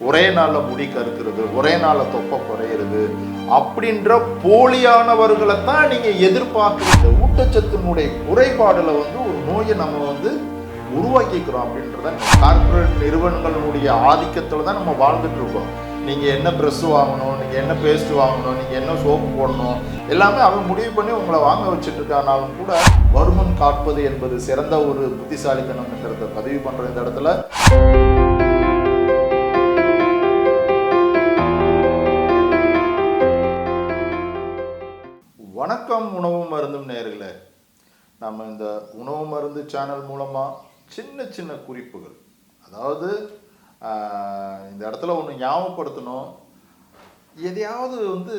ஒரே நாளில் முடி கருக்கிறது ஒரே நாளில் தொப்பை குறையிறது அப்படின்ற போலியானவர்களை தான் நீங்கள் எதிர்பார்க்குற ஊட்டச்சத்தினுடைய குறைபாடில் வந்து ஒரு நோயை நம்ம வந்து உருவாக்கிக்கிறோம் அப்படின்றத கார்ப்பரேட் நிறுவனங்களுடைய ஆதிக்கத்தில் தான் நம்ம வாழ்ந்துட்டு இருக்கோம். நீங்கள் என்ன ப்ரெஸ் வாங்கணும் நீங்கள் என்ன பேஸ்ட் வாங்கணும் நீங்கள் என்ன சோப்பு போடணும் எல்லாமே அவன் முடிவு பண்ணி உங்களை வாங்க வச்சுட்டு இருக்கானாலும் கூட வருமன் காப்பது என்பது சிறந்த ஒரு புத்திசாலித்தனம்ன்றத பதிவு பண்ணுற இந்த இடத்துல உணவு நேர்களே நம்ம இந்த உணவு மருந்து சேனல் மூலமாக சின்ன சின்ன குறிப்புகள் அதாவது இந்த இடத்துல ஒன்று ஞாபகப்படுத்தணும். எதையாவது வந்து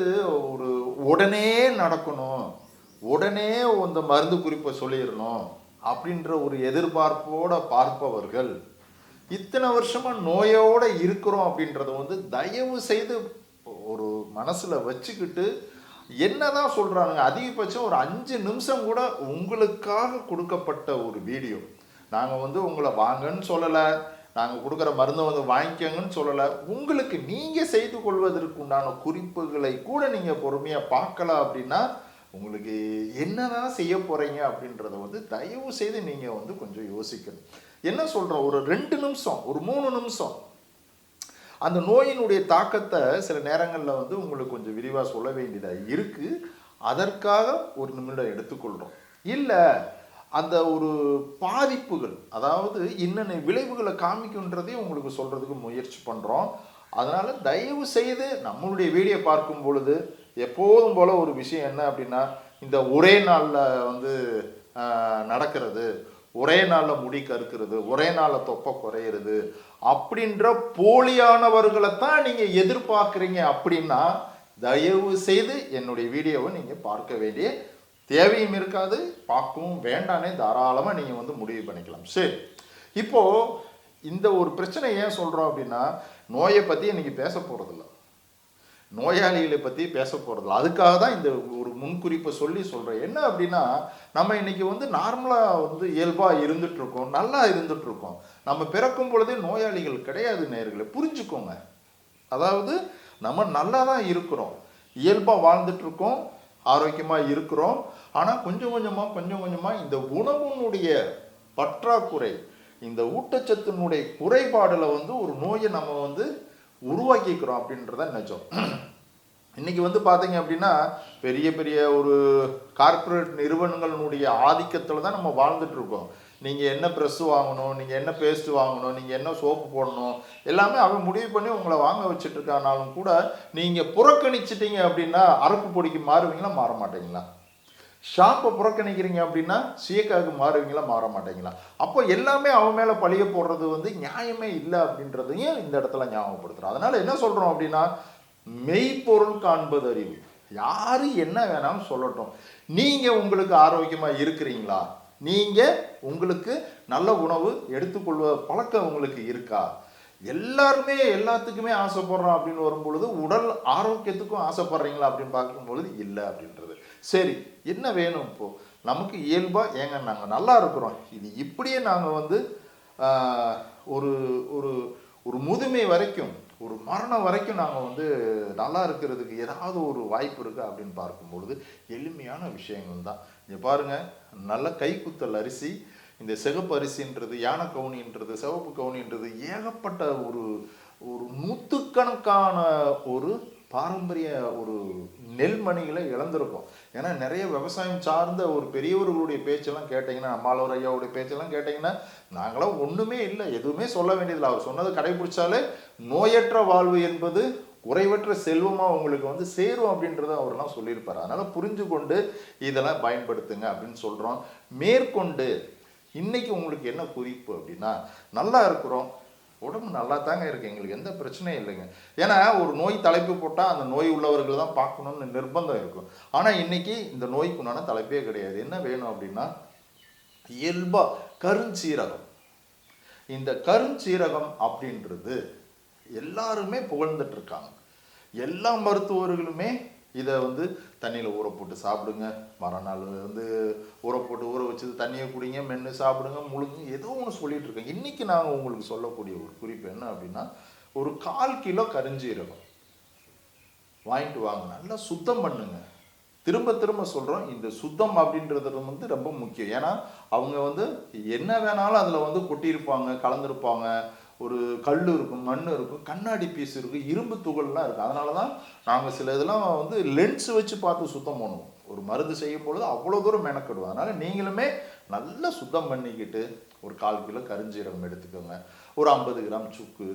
ஒரு உடனே நடக்கணும் உடனே இந்த மருந்து குறிப்பை சொல்லிடணும் அப்படின்ற ஒரு எதிர்பார்ப்போடு பார்ப்பவர்கள் இத்தனை வருஷமா நோயோட இருக்கிறோம் அப்படின்றத வந்து தயவு செய்து ஒரு மனசில் வச்சுக்கிட்டு என்னதான் சொல்றாங்க அதிகபட்சம் ஒரு அஞ்சு நிமிஷம் கூட உங்களுக்காக கொடுக்கப்பட்ட ஒரு வீடியோ. நாங்க வந்து உங்களை வாங்கன்னு சொல்லலை நாங்கள் கொடுக்குற மருந்தை வந்து வாங்கிக்கோங்கன்னு சொல்லலை. உங்களுக்கு நீங்கள் செய்து கொள்வதற்கு உண்டான குறிப்புகளை கூட நீங்கள் பொறுமையாக பார்க்கலாம் அப்படின்னா உங்களுக்கு என்னதான் செய்ய போகிறீங்க அப்படின்றத வந்து தயவு செய்து நீங்கள் வந்து கொஞ்சம் யோசிக்கணும். என்ன சொல்கிறோம் ஒரு ரெண்டு நிமிஷம் ஒரு மூணு நிமிஷம். அந்த நோயினுடைய தாக்கத்தை சில நேரங்களில் வந்து உங்களுக்கு கொஞ்சம் விரிவாக சொல்ல வேண்டியதாக இருக்குது அதற்காக ஒரு நிமிடம் எடுத்துக்கொள்கிறோம் இல்லை அந்த ஒரு பாதிப்புகள் அதாவது என்னென்ன விளைவுகளை காமிக்குன்றதையும் உங்களுக்கு சொல்கிறதுக்கு முயற்சி பண்ணுறோம் அதனால் தயவு செய்து நம்மளுடைய வீடியோ பார்க்கும் பொழுது எப்போதும் போல் ஒரு விஷயம் என்ன அப்படின்னா இந்த ஒரே நாளில் வந்து நடக்கிறது. ஒரே நாளில் முடி கருக்கிறது ஒரே நாளில் தொப்பை குறையிறது அப்படின்ற போலியானவர்களை தான் நீங்கள் எதிர்பார்க்குறீங்க அப்படின்னா தயவு செய்து என்னுடைய வீடியோவை நீங்கள் பார்க்க வேண்டிய தேவையும் இருக்காது பார்க்கவும் வேண்டானே தாராளமாக நீங்கள் வந்து முடிவு பண்ணிக்கலாம். சரி இப்போது இந்த ஒரு பிரச்சனை ஏன் சொல்கிறோம் அப்படின்னா நோயை பற்றி இன்றைக்கி பேச போகிறதில்ல நோயாளிகளை பற்றி பேச போகிறதில்ல அதுக்காக தான் இந்த ஒரு முன்குறிப்பை சொல்லி சொல்கிறேன் என்ன அப்படின்னா நம்ம இன்றைக்கி வந்து நார்மலாக வந்து இயல்பாக இருந்துகிட்ருக்கோம் நல்லா இருந்துகிட்ருக்கோம் நம்ம பிறக்கும் பொழுதே நோயாளிகள் கிடையாது நேர்களை. புரிஞ்சுக்கோங்க. அதாவது நம்ம நல்லா தான் இருக்கிறோம். இயல்பாக வாழ்ந்துட்டுருக்கோம் ஆரோக்கியமாக இருக்கிறோம். ஆனால் கொஞ்சம் கொஞ்சமாக கொஞ்சம் கொஞ்சமாக இந்த உணவுனுடைய பற்றாக்குறை இந்த ஊட்டச்சத்தினுடைய குறைபாடில் வந்து ஒரு நோயை நம்ம வந்து உருவாக்கிக்கிறோம் அப்படின்றத நிஜம் இன்னைக்கு வந்து பார்த்தீங்க அப்படின்னா பெரிய பெரிய ஒரு கார்ப்பரேட் நிறுவனங்களுடைய ஆதிக்கத்தில் தான் நம்ம வாழ்ந்துட்டு இருக்கோம். நீங்கள் என்ன ப்ரெஸ்ஸு வாங்கணும் நீங்கள் என்ன பேஸ்ட் வாங்கணும் நீங்கள் என்ன சோப்பு போடணும் எல்லாமே அவன் முடிவு பண்ணி உங்களை வாங்க வச்சுட்டு இருக்கானாலும் கூட நீங்கள் புறக்கணிச்சிட்டீங்க அப்படின்னா அரப்பு பொடிக்கு மாறுவீங்களா மாற மாட்டீங்களா? ஷாப்பை புறக்கணிக்கிறீங்க அப்படின்னா சீக்காவுக்கு மாறுவீங்களா மாற மாட்டீங்களா? அப்போ எல்லாமே அவன் மேலே பழிய போடுறது வந்து நியாயமே இல்லை அப்படின்றதையும் இந்த இடத்துல ஞாபகப்படுத்துகிறோம் அதனால் என்ன சொல்கிறோம் அப்படின்னா மெய்ப்பொருள் காண்பது அறிவு யார் என்ன வேணாலும் சொல்லட்டும். நீங்கள் உங்களுக்கு ஆரோக்கியமாக இருக்கிறீங்களா? நீங்கள் உங்களுக்கு நல்ல உணவு எடுத்துக்கொள்வ பழக்கம் உங்களுக்கு இருக்கா? எல்லாருமே எல்லாத்துக்குமே ஆசைப்படுறோம் அப்படின்னு வரும்பொழுது உடல் ஆரோக்கியத்துக்கும் ஆசைப்படுறீங்களா அப்படின்னு பார்க்கும்பொழுது இல்லை அப்படின்றது. சரி என்ன வேணும் இப்போது நமக்கு இயல்பாக ஏங்க நாங்கள் நல்லா இருக்கிறோம். இது இப்படியே நாங்கள் வந்து ஒரு ஒரு ஒரு முதுமை வரைக்கும் ஒரு மரணம் வரைக்கும் நாங்கள் வந்து நல்லா இருக்கிறதுக்கு ஏதாவது ஒரு வாய்ப்பு இருக்குது அப்படின்னு பார்க்கும்பொழுது எளிமையான விஷயங்கள் தான். இங்கே பாருங்க நல்ல கைக்குத்தல் அரிசி இந்த சிகப்பு அரிசின்றது யானை கவுனின்றது சிவப்பு கவுனின்றது ஏகப்பட்ட ஒரு ஒரு நூற்றுக்கணக்கான ஒரு பாரம்பரிய ஒரு நெல்மணிகளை இழந்திருக்கும். ஏன்னா நிறைய விவசாயம் சார்ந்த ஒரு பெரியவர்களுடைய பேச்செல்லாம் கேட்டிங்கன்னா அம்மாளவர் ஐயாவுடைய பேச்செல்லாம் கேட்டிங்கன்னா நாங்களாம் ஒன்றுமே இல்லை எதுவுமே சொல்ல வேண்டியதில்லை. அவர் சொன்னதை கடைபிடிச்சாலே நோயற்ற வாழ்வு என்பது குறைவற்ற செல்வமாக உங்களுக்கு வந்து சேரும் அப்படின்றத அவரெல்லாம் சொல்லியிருப்பார். அதனால் புரிஞ்சு கொண்டு இதெல்லாம் பயன்படுத்துங்க அப்படின்னு சொல்கிறோம் மேற்கொண்டு இன்னைக்கு உங்களுக்கு என்ன குறிப்பு அப்படின்னா நல்லா இருக்கிறோம். உடம்பு நல்லா தாங்க இருக்கு. எங்களுக்கு எந்த பிரச்சனையும் இல்லைங்க. ஏன்னா ஒரு நோய் தலைப்பு போட்டால் அந்த நோய் உள்ளவர்கள் தான் பார்க்கணும்னு நிர்பந்தம் இருக்கும். ஆனால் இன்னைக்கு இந்த நோய்க்கு உண்டான தலைப்பே கிடையாது. என்ன வேணும் அப்படின்னா இயல்பா கருஞ்சீரகம். இந்த கருஞ்சீரகம் அப்படின்றது எல்லாருமே புகழ்ந்துட்டு இருக்காங்க. எல்லா மருத்துவர்களுமே இதை வந்து தண்ணியில் ஊற போட்டு சாப்பிடுங்க. மறுநாள் வந்து ஊற போட்டு ஊற வச்சது தண்ணியை குடிங்க மென்று சாப்பிடுங்க முழுங்க. ஏதோ ஒன்று சொல்லிட்டு இருக்கேன். இன்னைக்கு நாங்கள் உங்களுக்கு சொல்லக்கூடிய ஒரு குறிப்பு என்ன அப்படின்னா ஒரு கால் கிலோ கரிஞ்சீரகம் வாங்கிட்டு வாங்க. நல்லா சுத்தம் பண்ணுங்க. திரும்ப திரும்ப சொல்கிறோம் இந்த சுத்தம் அப்படின்றது வந்து ரொம்ப முக்கியம். ஏன்னா அவங்க வந்து என்ன வேணாலும் அதில் வந்து கொட்டியிருப்பாங்க கலந்துருப்பாங்க. ஒரு கல் இருக்கும் மண் இருக்கும் கண்ணாடி பீஸ் இருக்கும் இரும்பு துகள்லாம் இருக்குது அதனால தான் நாங்கள் சில இதெல்லாம் வந்து லென்ஸ் வச்சு பார்த்து சுத்தம் பண்ணுவோம். ஒரு மருந்து செய்யும் பொழுது அவ்வளோ தூரம் மெனக்கெடுவோம். அதனால் நீங்களுமே நல்லா சுத்தம் பண்ணிக்கிட்டு ஒரு கால் கிலோ கரிஞ்சீரகம் எடுத்துக்கோங்க. ஒரு ஐம்பது கிராம் சுக்கு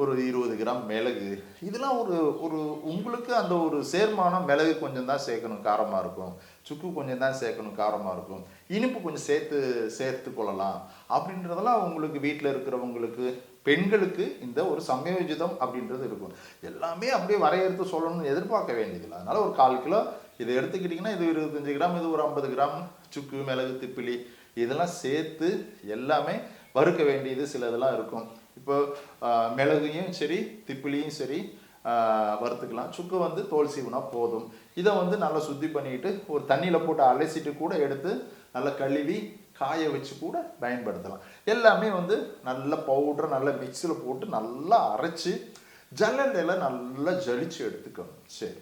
ஒரு இருபது கிராம் மிளகு. இதெல்லாம் ஒரு ஒரு உங்களுக்கு அந்த ஒரு சேர்மானம் மிளகு கொஞ்சம் தான் சேர்க்கணும் காரமாக இருக்கும். சுக்கு கொஞ்சம் தான் சேர்க்கணும் காரமாக இருக்கும். இனிப்பு கொஞ்சம் சேர்த்து சேர்த்து கொள்ளலாம். அப்படின்றதெல்லாம் உங்களுக்கு வீட்டில் இருக்கிறவங்களுக்கு பெண்களுக்கு இந்த ஒரு சமயோஜிதம் அப்படின்றது இருக்கும். எல்லாமே அப்படியே வரையறுத்து சொல்லணும்னு எதிர்பார்க்க வேண்டியதில்லை. அதனால் ஒரு கால் கிலோ இதை எடுத்துக்கிட்டிங்கன்னா இது இருபத்தஞ்சு கிராம் இது ஒரு ஐம்பது கிராம் சுக்கு மிளகு திப்பிலி இதெல்லாம் சேர்த்து எல்லாமே வறுக்க வேண்டியது சில இதெல்லாம் இருக்கும். இப்போ மிளகையும் சரி திப்பிலியும் சரி வறுத்துக்கலாம். சுக்கு வந்து தோல் சீவுனா போதும். இதை வந்து நல்லா சுத்தி பண்ணிட்டு ஒரு தண்ணியில் போட்டு அலசிட்டு கூட எடுத்து நல்லா கழுவி காய வச்சு கூட பயன்படுத்தலாம். எல்லாமே வந்து நல்ல பவுடர் நல்ல மிக்ஸியில் போட்டு நல்லா அரைச்சி ஜல்லண்டையில் நல்லா ஜலிச்சு எடுத்துக்கணும். சரி.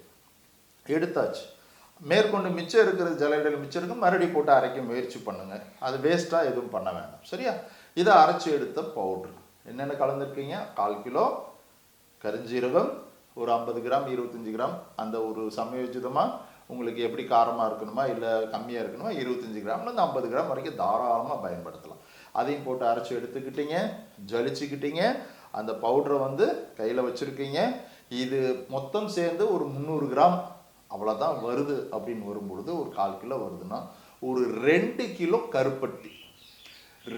எடுத்தாச்சு. மேற்கொண்டு மிச்சம் இருக்கிற ஜலடையில் மிச்சம் இருக்கு மறுபடியும் போட்டு அரைக்க முயற்சி பண்ணுங்க. அது வேஸ்ட்டாக எதுவும் பண்ண வேண்டாம். சரியா? இதை அரைச்சி எடுத்த பவுட்ரு என்னென்ன கலந்துருக்கீங்க? கால் கிலோ கரிஞ்சீரகம் ஒரு ஐம்பது கிராம் இருபத்தஞ்சி கிராம் அந்த ஒரு சமயோஜிதமாக உங்களுக்கு எப்படி காரமாக இருக்கணுமா இல்லை கம்மியாக இருக்கணுமா இருபத்தஞ்சி கிராம்லேருந்து ஐம்பது கிராம் வரைக்கும் தாராளமாக பயன்படுத்தலாம். அதையும் போட்டு அரைச்சி எடுத்துக்கிட்டீங்க ஜலிச்சுக்கிட்டீங்க அந்த பவுடரை வந்து கையில் வச்சுருக்கீங்க. இது மொத்தம் சேர்ந்து ஒரு முந்நூறு கிராம் அவ்வளோதான் வருது அப்படின்னு வரும்பொழுது ஒரு கால் கிலோ வருதுன்னா ஒரு ரெண்டு கிலோ கருப்பட்டி.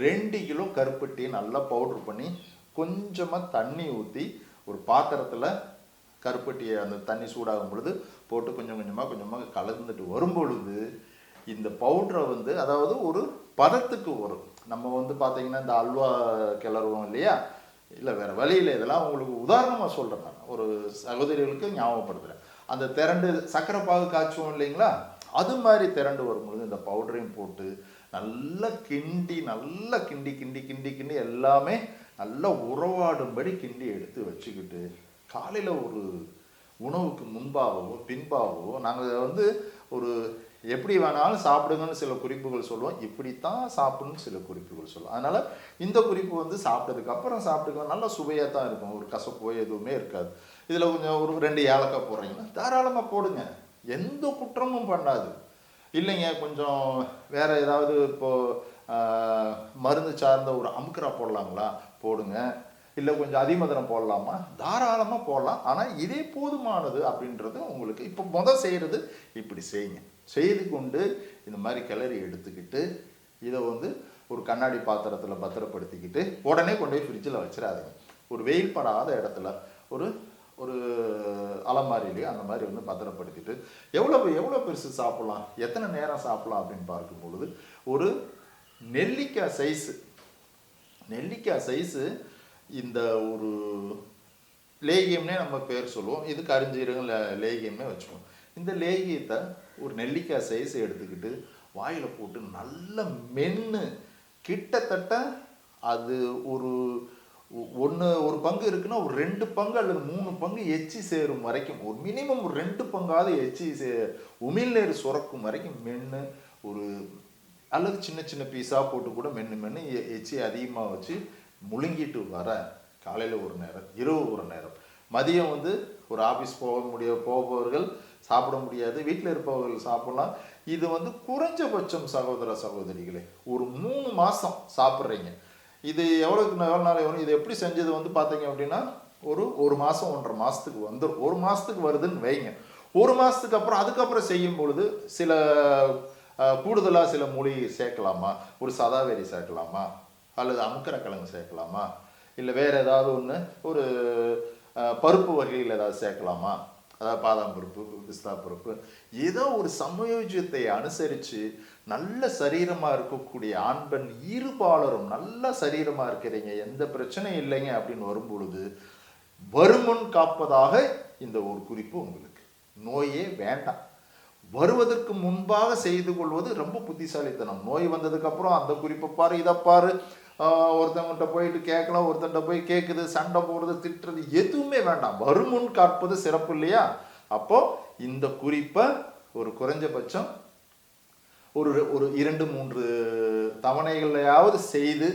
ரெண்டு கிலோ கருப்பட்டியை நல்லா பவுட்ரு பண்ணி கொஞ்சமாக தண்ணி ஊற்றி ஒரு பாத்திரத்தில் கருப்பட்டியை அந்த தண்ணி சூடாகும் பொழுது போட்டு கொஞ்சம் கொஞ்சமாக கொஞ்சமாக கலந்துட்டு வரும் பொழுது இந்த பவுட்ரை வந்து அதாவது ஒரு பதத்துக்கு வரும். நம்ம வந்து பார்த்தீங்கன்னா இந்த அல்வா கிளறுவோம் இல்லையா? இல்லை வேறு வழியில் இதெல்லாம் உங்களுக்கு உதாரணமாக சொல்கிறேன் நான். ஒரு சகோதரிகளுக்கு ஞாபகப்படுத்துகிறேன் அந்த திரண்டு சக்கரை பாகு காய்ச்சுவோம் இல்லைங்களா? அது மாதிரி திரண்டு வரும்பொழுது இந்த பவுடரையும் போட்டு நல்லா கிண்டி நல்லா கிண்டி கிண்டி கிண்டி கிண்டி எல்லாமே நல்லா உறவாடும்படி கிண்டி எடுத்து வச்சுக்கிட்டு காலையில் ஒரு உணவுக்கு முன்பாகவோ பின்பாகவோ நாங்கள் வந்து ஒரு எப்படி வேணாலும் சாப்பிடுங்கன்னு சில குறிப்புகள் சொல்லுவோம். இப்படித்தான் சாப்பிடணும்னு சில குறிப்புகள் சொல்லுவோம். அதனால் இந்த குறிப்பு வந்து சாப்பிட்டதுக்கு அப்புறம் சாப்பிட்டுக்கலாம் நல்லா சுவையாக தான் இருக்கும். ஒரு கசப்போ எதுவுமே இருக்காது. இதில் கொஞ்சம் ஒரு ரெண்டு ஏலக்காய் போடுறீங்கன்னா தாராளமாக போடுங்க. எந்த குற்றமும் பண்ணாது. இல்லைங்க கொஞ்சம் வேறு ஏதாவது இப்போது மருந்து சார்ந்த ஒரு அமுக்கரா போடலாங்களா? போடுங்க. இல்லை கொஞ்சம் அதிமதுரம் போடலாமா? தாராளமாக போடலாம். ஆனால் இதே போதுமானது அப்படின்றது உங்களுக்கு இப்போ முதல் செய்கிறது இப்படி செய்யுங்க. செய்து கொண்டு இந்த மாதிரி கிளறி எடுத்துக்கிட்டு இதை வந்து ஒரு கண்ணாடி பாத்திரத்தில் பத்திரப்படுத்திக்கிட்டு உடனே கொண்டு போய் ஃப்ரிட்ஜில் வச்சிடாதீங்க. ஒரு வெயில் படாத இடத்துல ஒரு ஒரு அலமாரிலையோ அந்த மாதிரி வந்து பத்திரப்படுத்திட்டு எவ்வளோ எவ்வளோ பெருசு சாப்பிட்லாம்? எத்தனை நேரம் சாப்பிட்லாம் அப்படின்னு பார்க்கும் பொழுது ஒரு நெல்லிக்காய் சைஸு நெல்லிக்காய் சைஸு இந்த ஒரு லேகியம்னே நம்ம பேர் சொல்லுவோம். இதுக்கு கரிஞ்சீரகம் லேகியம்னே வச்சுக்குவோம். இந்த லேகியத்தை ஒரு நெல்லிக்காய் சைஸ் எடுத்துக்கிட்டு வாயில் போட்டு நல்ல மென்று கிட்டத்தட்ட அது ஒரு ஒன்று ஒரு பங்கு இருக்குன்னா ஒரு ரெண்டு பங்கு அல்லது மூணு பங்கு எச்சி சேரும் வரைக்கும். ஒரு மினிமம் ஒரு ரெண்டு பங்காவது எச்சி சே உமிழ்நீர் சுரக்கும் வரைக்கும் மென்று ஒரு அல்லது சின்ன சின்ன பீஸாக போட்டு கூட மென்று மென்று எச்சி அதிகமாக வச்சு முழுங்கிட்டு வர காலையில் ஒரு நேரம் இரவு ஒரு நேரம். மதியம் வந்து ஒரு ஆஃபீஸ் போக முடிய போபவர்கள் சாப்பிட முடியாது வீட்டில் இருப்பவர்கள் சாப்பிடலாம். இது வந்து குறைஞ்சபட்சம் சகோதர சகோதரிகளே ஒரு மூணு மாதம் சாப்பிட்றீங்க. இது எவ்வளோக்கு எவ்வளோ நாள் வரும் இது எப்படி செஞ்சது வந்து பார்த்தீங்க அப்படின்னா ஒரு ஒரு மாதம் ஒன்றரை மாதத்துக்கு வந்துடும் ஒரு மாதத்துக்கு வருதுன்னு வைங்க. ஒரு மாதத்துக்கு அப்புறம் அதுக்கப்புறம் செய்யும் பொழுது சில கூடுதலாக சில மூலிகை சேர்க்கலாமா? ஒரு சதாவேரி சேர்க்கலாமா? அல்லது அமுக்கர கிழங்கு சேர்க்கலாமா? இல்லை வேறு ஏதாவது ஒன்று ஒரு பருப்பு வகையில் ஏதாவது சேர்க்கலாமா? அதாவது பாதாம் பருப்பு பிஸ்தா பருப்பு. ஏதோ ஒரு சமயோஜியத்தை அனுசரித்து நல்ல சரீரமாக இருக்கக்கூடிய ஆண் பெண் இருபாலரும் நல்ல சரீரமாக இருக்கிறீங்க எந்த பிரச்சனையும் இல்லைங்க அப்படின்னு வரும்பொழுது வருமுன் காப்பதாக இந்த ஒரு குறிப்பு உங்களுக்கு. நோயே வேண்டாம். வருவதற்கு முன்பாக செய்து கொள்வது ரொம்ப புத்திசாலித்தனம். நோய் வந்ததுக்கப்புறம் அந்த குறிப்பை பாரு இதை பாரு ஒருத்தவங்கள்ட்ட போயிட்டு கேட்கலாம் ஒருத்தன்ட்ட போய் கேட்குது சண்டை போடுறது திட்டுறது எதுவுமே வேண்டாம். வருமுன் காப்பது சிறப்பு இல்லையா? அப்போது இந்த குறிப்பை ஒரு குறைஞ்சபட்சம் ஒரு ஒரு இரண்டு மூன்று தவணைகளையாவது செய்து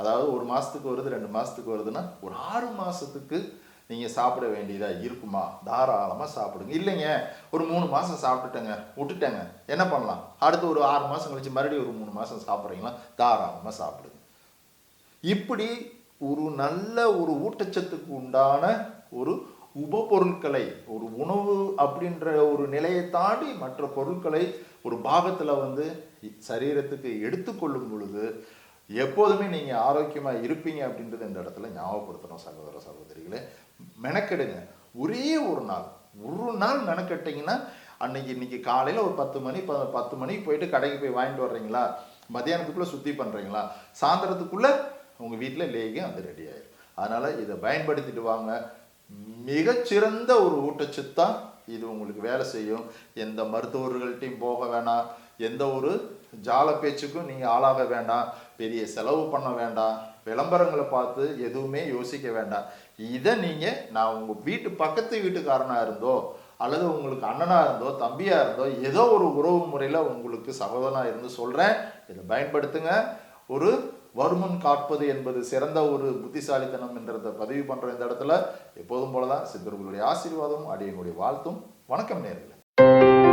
அதாவது ஒரு மாதத்துக்கு வருது ரெண்டு மாதத்துக்கு வருதுன்னா ஒரு ஆறு மாதத்துக்கு நீங்கள் சாப்பிட வேண்டியதாக இருக்குமா? தாராளமாக சாப்பிடுங்க. இல்லைங்க ஒரு மூணு மாதம் சாப்பிட்டுட்டேங்க விட்டுட்டேங்க. என்ன பண்ணலாம்? அடுத்து ஒரு ஆறு மாதம் கழிச்சு மறுபடியும் ஒரு மூணு மாதம் சாப்பிட்றீங்களா? தாராளமாக சாப்பிடுங்க. இப்படி ஒரு நல்ல ஒரு ஊட்டச்சத்துக்கு உண்டான ஒரு உபபொருட்களை ஒரு உணவு அப்படின்ற ஒரு நிலையை தாண்டி மற்ற பொருட்களை ஒரு பாகத்தில் வந்து சரீரத்துக்கு எடுத்துக்கொள்ளும் பொழுது எப்போதுமே நீங்கள் ஆரோக்கியமாக இருப்பீங்க அப்படின்றது இந்த இடத்துல ஞாபகப்படுத்தணும் சகோதர சகோதரிகளே. மெனக்கெடுங்க. ஒரே ஒரு நாள் ஒரு நாள் மெனக்கெட்டிங்கன்னா அன்னைக்கு இன்னைக்கு காலையில் ஒரு பத்து மணி ப பத்து மணிக்கு போயிட்டு கடைக்கு போய் வாங்கிட்டு வர்றீங்களா? மத்தியானத்துக்குள்ளே சுற்றி பண்ணுறீங்களா சாயந்தரத்துக்குள்ளே உங்கள் வீட்டில் லேகியம் அது ரெடி ஆயிடும் அதனால் இதை பயன்படுத்திட்டு வாங்க. மிகச்சிறந்த ஒரு ஊட்டச்சத்தான் இது உங்களுக்கு வேலை செய்யும். எந்த மருத்துவர்கள்ட்டையும் போக வேணாம். எந்த ஒரு ஜால பேச்சுக்கும் நீங்கள் ஆளாக வேண்டாம். பெரிய செலவு பண்ண வேண்டாம். விளம்பரங்களை பார்த்து எதுவுமே யோசிக்க வேண்டாம். இதை நீங்கள் நான் உங்கள் வீட்டு பக்கத்து வீட்டுக்காரனாக இருந்தோ அல்லது உங்களுக்கு அண்ணனாக இருந்தோ தம்பியாக இருந்தோ ஏதோ ஒரு உறவு முறையில் உங்களுக்கு சகோதரனாக இருந்து சொல்கிறேன் இதை பயன்படுத்துங்க. ஒரு வருமன் காப்பது என்பது சிறந்த ஒரு புத்திசாலித்தனம் என்றதை பதிவு பண்ணுற இந்த இடத்துல. எப்போதும் போல தான் சித்தர்களுடைய ஆசீர்வாதம் அடியனுடைய வாழ்த்தும். வணக்கம் நேர்களே.